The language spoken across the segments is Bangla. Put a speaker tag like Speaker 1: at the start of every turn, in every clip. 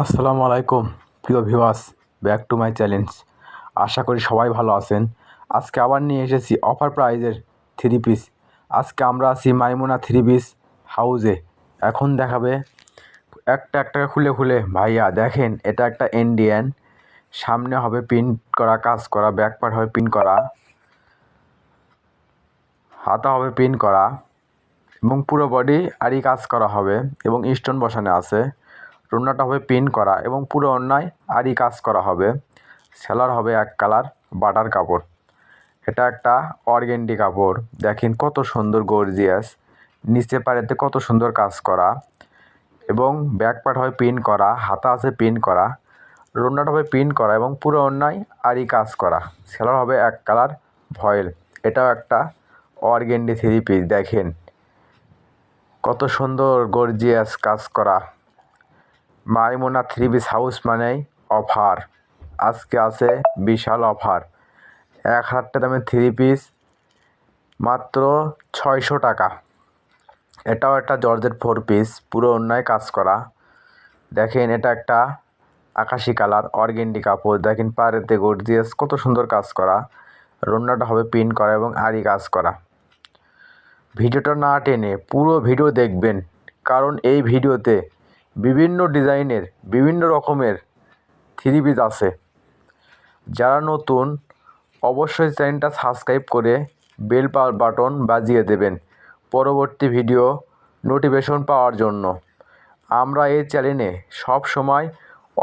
Speaker 1: আসসালামু আলাইকুম, প্রিয় viewers back to my challenge আশা করি সবাই ভালো আছেন। আজকে আবার নিয়ে এসেছি অফার প্রাইজের থ্রি পিস আজকে আমরা আছি মাইমুনা থ্রি পিস হাউজে এখন দেখাবে একটা একটা খুলে খুলে। ভাইয়া, দেখেন, এটা একটা ইন্ডিয়ান সামনে হবে প্রিন্ট করা, কাজ করা ব্যাক পার্ট হবে প্রিন্ট করা। হাতা হবে প্রিন্ট করা। এবং পুরো বডি আরই কাজ করা হবে এবং স্টোন বসানো আছে। রুনাটা হবে পিন করা এবং পুরো অন্যায় আরই কাজ করা হবে। সেলার হবে এক কালার বাটার কাপড়। এটা একটা অর্গেন্ডি কাপড়। দেখেন কত সুন্দর গর্জিয়াস নিচে পাড়েতে কত সুন্দর কাজ করা। এবং ব্যাক পার্ট হবে পিন করা, হাতা আছে পিন করা। রুনাটা হবে পিন করা এবং পুরো অন্যায় আরই কাজ করা। সেলার হবে এক কালার ভয়েল। এটাও একটা অর্গেন্ডি থ্রি পিস দেখেন কত সুন্দর গর্জিয়াস কাজ করা। মাইমোনা থ্রি পিস হাউস মানেই অফার আজকে আছে বিশাল অফার এক হাজার টাকা দামের থ্রি পিস, মাত্র ছয়শো টাকা। এটাও একটা জর্জেট ফোর পিস, পুরো অন্যায় কাজ করা। দেখেন, এটা একটা আকাশি কালার, অর্গেন্ডি কাপড়। দেখেন, পাড়েতে গর্জিয়াস কত সুন্দর কাজ করা। রন্নাটা হবে পিন করা এবং আড়ি কাজ করা। ভিডিওটা না টেনে পুরো ভিডিও দেখবেন, কারণ এই ভিডিওতে বিভিন্ন ডিজাইনের, বিভিন্ন রকমের থ্রি পিস আছে। যারা নতুন, অবশ্যই চ্যানেলটা সাবস্ক্রাইব করে বেল বাটন বাজিয়ে দেবেন। পরবর্তী ভিডিও নোটিফিকেশন পাওয়ার জন্য। আমরা এই চ্যানেলে সব সময়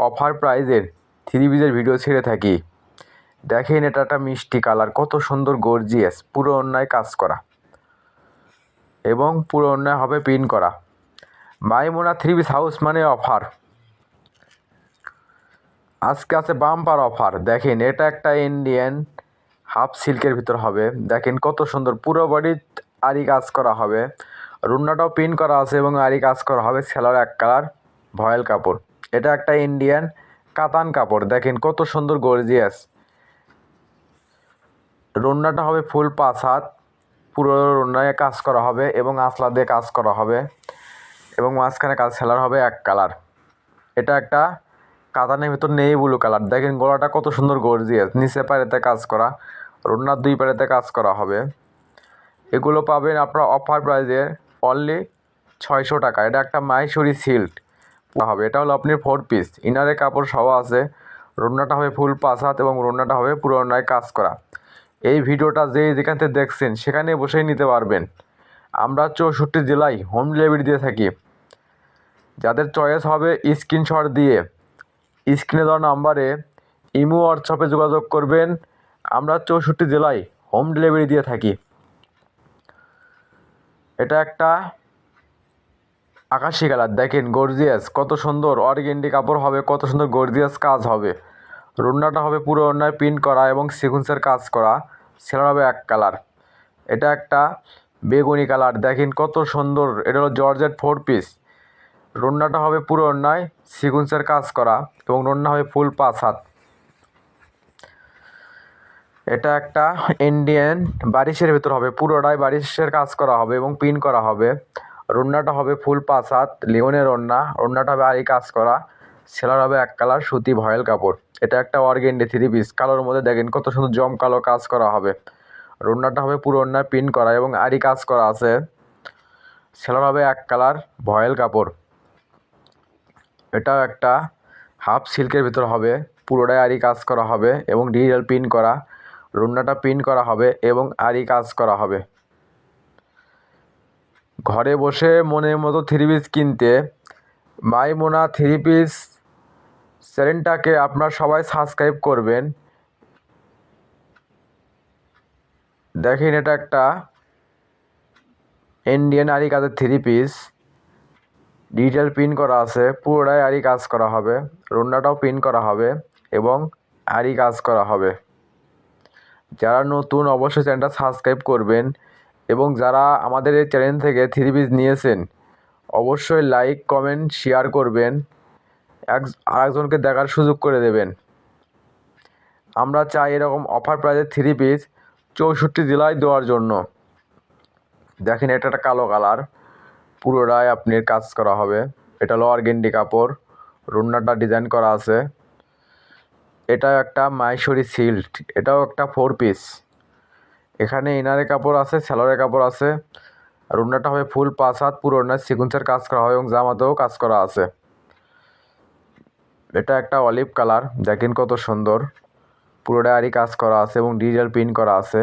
Speaker 1: অফার প্রাইজের থ্রি পিসের ভিডিও ছেড়ে থাকি। দেখেন এটা একটা মিষ্টি কালার, কত সুন্দর, গর্জিয়াস, পুরো অন্যায় কাজ করা। এবং পুরো অন্যায় হবে পিন করা। মাইমোনা থ্রি পিস হাউস মানে অফার। আজকে আছে বাম্পার অফার। দেখেন, এটা একটা ইন্ডিয়ান হাফ সিল্কের ভিতর হবে। দেখেন, কত সুন্দর। পুরো বডি আরি কাজ করা হবে। রুন্নাটাও পিন করা আছে এবং আরি কাজ করা হবে সেলার এক কালার ভয়েল কাপড়। এটা একটা ইন্ডিয়ান কাতান কাপড়। দেখেন, কত সুন্দর গর্জিয়াস রুন্নাটা হবে ফুল পাঁচ হাত। পুরো রুন্নায় কাজ করা হবে এবং আসলা দিয়ে কাজ করা হবে। এবং মাঝখানে কাজ সেলার হবে এক কালার এটা একটা কাতানের ভিতর নেই ব্লু কালার দেখেন গলাটা কত সুন্দর গর্জিয়াস নিচে পাড়েতে কাজ করা রুন্নার দুই পাড়েতে কাজ করা হবে। এগুলো পাবেন আপনার অফার প্রাইজে অনলি ছয়শো টাকা। এটা একটা মাইসুরি সিল্ক হবে, এটা হলো আপনি ফোর পিস ইনারে কাপড় সহ আছে। রুন্নাটা হবে ফুল পাঁচ হাত এবং রুন্নাটা হবে পুরোনায় কাজ করা। এই ভিডিওটা যে যেখান থেকে দেখছেন, সেখানে বসেই নিতে পারবেন। আমরা চৌষট্টি জেলায় হোম ডেলিভারি দিয়ে থাকি। যাদের চয়েস হবে স্ক্রিনশট দিয়ে। স্ক্রিনে দেওয়া নাম্বারে ইমো হোয়াটসঅ্যাপে যোগাযোগ করবেন। আমরা চৌষট্টি জেলায় হোম ডেলিভারি দিয়ে থাকি। এটা একটা আকাশি কালার। দেখেন গর্জিয়াস কত সুন্দর অর্গেন্ডি কাপড় হবে, কত সুন্দর গর্জিয়াস কাজ হবে। রুন্নাটা হবে পুরো অন্যায় প্রিন্ট করা এবং সিকুন্সের কাজ করা। সেটা হবে এক কালার। এটা একটা বেগুনি কালার। দেখেন, কত সুন্দর, এটা হলো জর্জেট ফোর পিস রন্নাটা হবে পুরো অন্যায় সিকুন্সের কাজ করা এবং রন্না হবে ফুল পাঁচ হাত। এটা একটা ইন্ডিয়ান বারিশের ভিতর হবে, পুরোটাই বারিশের কাজ করা হবে এবং পিন করা হবে। রন্নাটা হবে ফুল পাঁচ হাত, লিওনের রন্না, রন্নাটা হবে আরই কাজ করা সেলার হবে এক কালার সুতি ভয়েল কাপড়। এটা একটা অর্গেন্ডি থ্রি পিস, কালোর মধ্যে দেখেন কত সুন্দর জম কালো কাজ করা হবে। রন্নাটা হবে পুরো অন্যায়, পিন করা এবং আরই কাজ করা আছে। সেলার হবে এক কালার ভয়েল কাপড়। এটাও একটা হাফ সিল্কের ভিতর হবে, পুরোটাই আরই কাজ করা হবে এবং ডিজিটাল প্রিন্ট করা রুন্নাটা প্রিন্ট করা হবে এবং আরই কাজ করা হবে। ঘরে বসে মনের মতো থ্রি পিস কিনতে, মাইমোনা থ্রি পিস চ্যানেলটাকে আপনার সবাই সাবস্ক্রাইব করবেন। দেখেন এটা একটা ইন্ডিয়ান আরি কাজের থ্রি পিস। ডিজিটাল প্রিন্ট করা আছে, পুরোটাই আরই কাজ করা হবে। রুন্নাটাও প্রিন্ট করা হবে এবং আরই কাজ করা হবে। যারা নতুন অবশ্যই চ্যানেলটা সাবস্ক্রাইব করবেন এবং যারা আমাদের এই চ্যানেল থেকে থ্রি পিস নিয়েছেন, অবশ্যই লাইক কমেন্ট শেয়ার করবেন। এক, আরেকজনকে দেখার সুযোগ করে দেবেন। আমরা চাই এরকম অফার প্রাইজের থ্রি পিস চৌষট্টি জেলায় দেওয়ার জন্য। দেখেন, এটা একটা কালো কালার পুরোটাই আপনার কাজ করা হবে। এটা হলো অর্গেন্ডি কাপড় রুন্নাটা ডিজাইন করা আছে। এটা একটা মাইশরি সিল্ক এটাও একটা ফোর পিস এখানে ইনারের কাপড় আছে সেলরের কাপড় আছে। রুন্নাটা হবে ফুল পাঁচ হাত পুরো ওনার সিকুন্সের কাজ করা হয় এবং জামাতেও কাজ করা আছে। এটা একটা অলিভ কালার দেখেন কত সুন্দর। পুরোটা আরই কাজ করা আছে এবং ডিজিটাল প্রিন্ট করা আছে।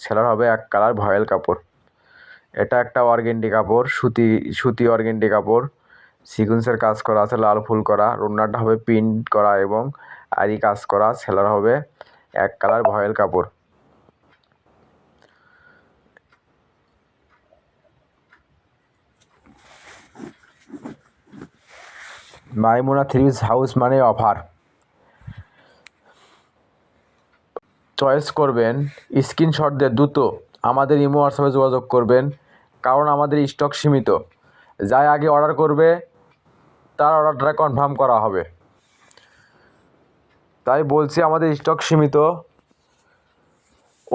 Speaker 1: সেলার হবে এক কালার ভয়েল কাপড়। এটা একটা অর্গেন্ডি কাপড়, সুতি সুতি অর্গেন্ডি কাপড়। সিকুয়েন্সের কাজ করা আছে, লাল ফুল করা। রুন্নাটা হবে প্রিন্ট করা এবং আরি কাজ করা, সেলার হবে এক কালার ভয়েল কাপড়। মাইমুনা থ্রি পিস হাউস মানে অফার। চয়েস করবেন, স্ক্রিনশট দিয়ে দ্রুত আমাদের ইমো হোয়াটসঅ্যাপে যোগাযোগ করবেন। কারণ আমাদের স্টক সীমিত। যাই আগে অর্ডার করবে, তার অর্ডারটা কনফার্ম করা হবে। তাই বলছি আমাদের স্টক সীমিত।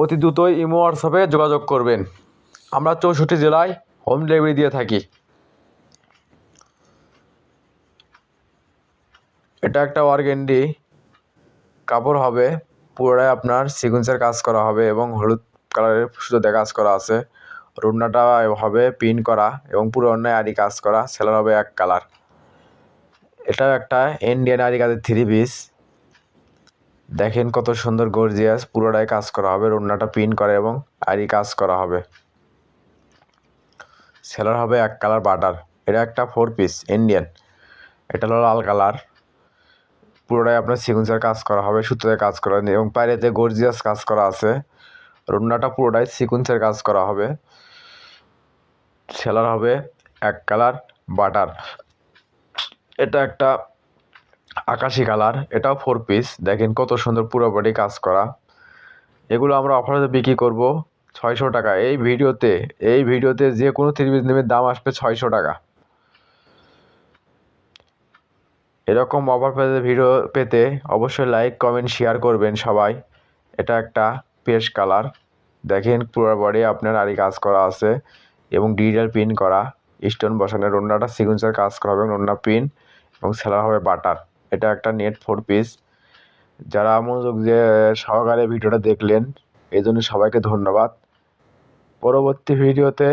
Speaker 1: অতি দ্রুতই ইমো হোয়াটসঅ্যাপে যোগাযোগ করবেন। আমরা চৌষট্টি জেলায় হোম ডেলিভারি দিয়ে থাকি। এটা একটা অর্গেন্ডি কাপড় হবে পুরোটাই আপনার সিকুয়েন্সের কাজ করা হবে এবং হলুদ কালারের সুতোতে কাজ করা আছে। রুন্নাটা হবে পিন করা এবং পুরো অন্যায় আরি কাজ করা, সেলার হবে এক কালার। এটাও একটা ইন্ডিয়ান আরি কাজের থ্রি পিস দেখেন কত সুন্দর গর্জিয়াস পুরোটাই কাজ করা হবে, রুন্নাটা পিন করা এবং আরি কাজ করা হবে। সেলার হবে এক কালার বাটার। এটা একটা ফোর পিস ইন্ডিয়ান এটা হলো লাল কালার। পুরোটাই আপনার সিকুয়েন্সের কাজ করা হবে সুতোতে কাজ করা এবং পায়রেতে গর্জিয়াস কাজ করা আছে, রুন্নাটা পুরোটাই সিকুয়েন্সের কাজ করা হবে। সেলার হবে এক কালার বাটার। এটা একটা আকাশি কালার, এটাও ফোর পিস দেখেন কত সুন্দর পুরো বডি কাজ করা। এগুলো আমরা অফারে বিক্রি করব ছয়শো টাকা। এই ভিডিওতে এই ভিডিওতে যে কোনো থ্রি পিস নেবের দাম আসবে ছয়শো টাকা। এরকম অফার পেতে ভিডিও পেতে অবশ্যই লাইক কমেন্ট শেয়ার করবেন সবাই। এটা একটা পেশ কালার দেখেন পুরো বডি আপনার আরই কাজ করা আছে। এবং ডিজিটাল প্রিন্ট করা, স্টোন বসানো রন্নাটা সিকুয়েন্সের কাজ করা হবে রন্না প্রিন্ট এবং সেলার হবে বাটার। এটা একটা নেট ফোর পিস। যারা মনোযোগ যে সহকারে ভিডিওটা দেখলেন এই জন্য সবাইকে ধন্যবাদ। পরবর্তী ভিডিওতে